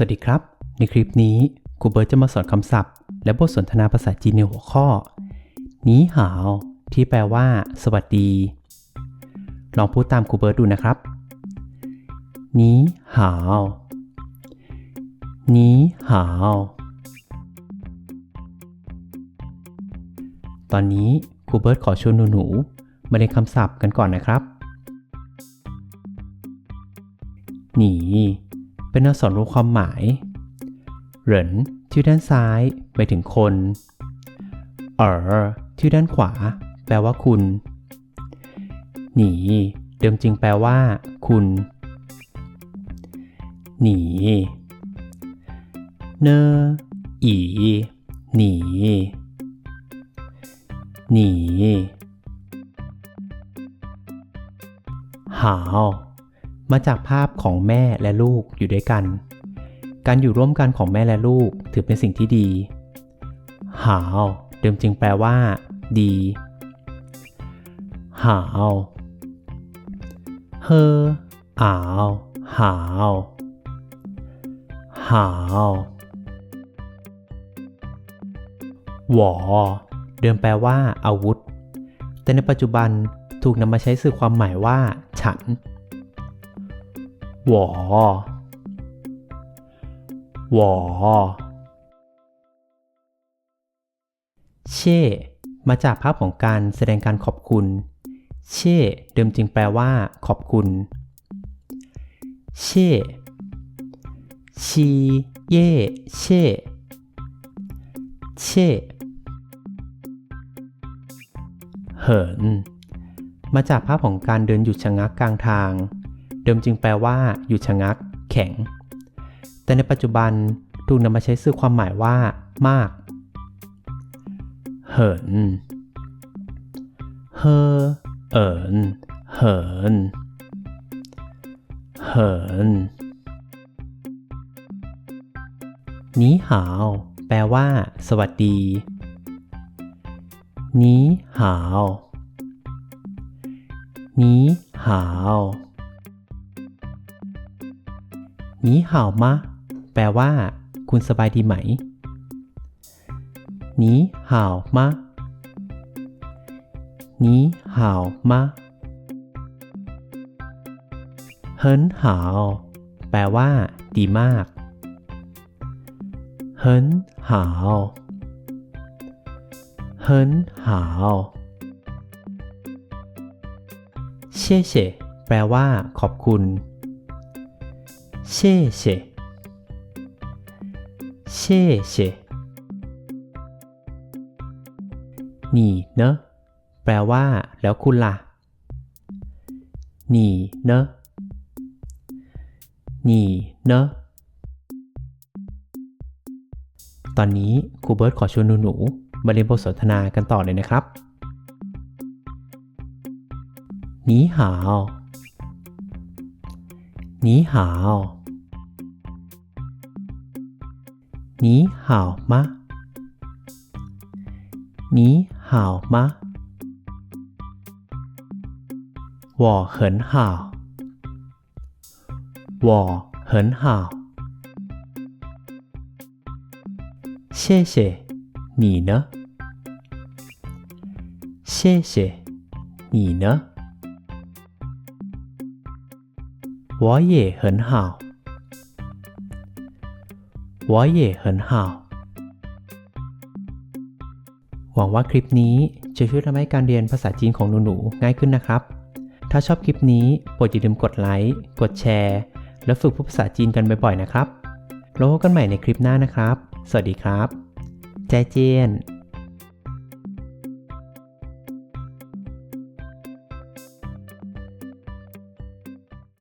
สวัสดีครับ ในคลิปนี้ครูเบิร์ตจะมาสอนคำศัพท์ และบทสนทนาภาษาจีนในหัวข้อนี้หาว ที่แปลว่า สวัสดี ลองพูดตามครูเบิร์ตดูนะครับนี้หาวนี้หาวตอนนี้ครูเบิร์ตขอชวนหนูๆมาเรียนคำศัพท์กันก่อนนะครับหนี เป็นอักษรรวมความหมาย เหรินที่ด้านซ้ายไปถึงคน เอ๋อที่ด้านขวา แปลว่าคุณ หนี เดิมจริงแปลว่า คุณ หนี เนออีหนี หนีหาว มาจากภาพของแม่และลูกอยู่ด้วยกัน การอยู่ร่วมกันของแม่และลูกถือเป็นสิ่งที่ดี หาวเดิมจึงแปลว่า ดี หาวเฮออ้าวหาวหาวหวอเดิมแปลว่า อาวุธ แต่ในปัจจุบันถูกนำมาใช้สื่อความหมายว่า ฉัน หวอหวอเช่มาจากภาพของการแสดงการขอบคุณ เช่เดิมจึงแปลว่า ขอบคุณ เช่ชีเย่เช่เช่เหิน มาจากภาพของการเดินหยุดชะงักกลางทาง เดิมจึงแปลว่า หยุดชะงัก แข็ง แต่ในปัจจุบันถูกนำมาใช้สื่อความหมายว่า มาก เหิน เฮอเอินเหิน เหินนี้หาว แปลว่า สวัสดี นี้หาว นี้หาว นี้หาวมะ แปลว่า คุณสบายดีไหมนี้หาวมะนี้หาวมะเฮินหาว แปลว่า ดีมาก เฮินหาว เฮินหาวเช่เช่แปลว่า ขอบคุณ เช่เช่เช่เช่นี่เนอะแปลว่า แล้วคุณล่ะนี่เนอะนี่เนอะตอนนี้ครูเบิร์ตขอชวนหนูๆมาเรียนบทสนทนากันต่อเลยนะครับนีหาว 你好吗？你好吗？我很好。我很好。谢谢你呢？谢谢你呢？我也很好。我也很好หวังว่าคลิปนี้จะช่วยทำให้การเรียนภาษาจีนของหนูๆง่ายขึ้นนะครับ ถ้าชอบคลิปนี้โปรดอย่าลืมกดไลค์ กดแชร์ และฝึกพูดภาษาจีนกันบ่อยๆนะครับแล้วพบกันใหม่ในคลิปหน้านะครับ สวัสดีครับ ใจเจียน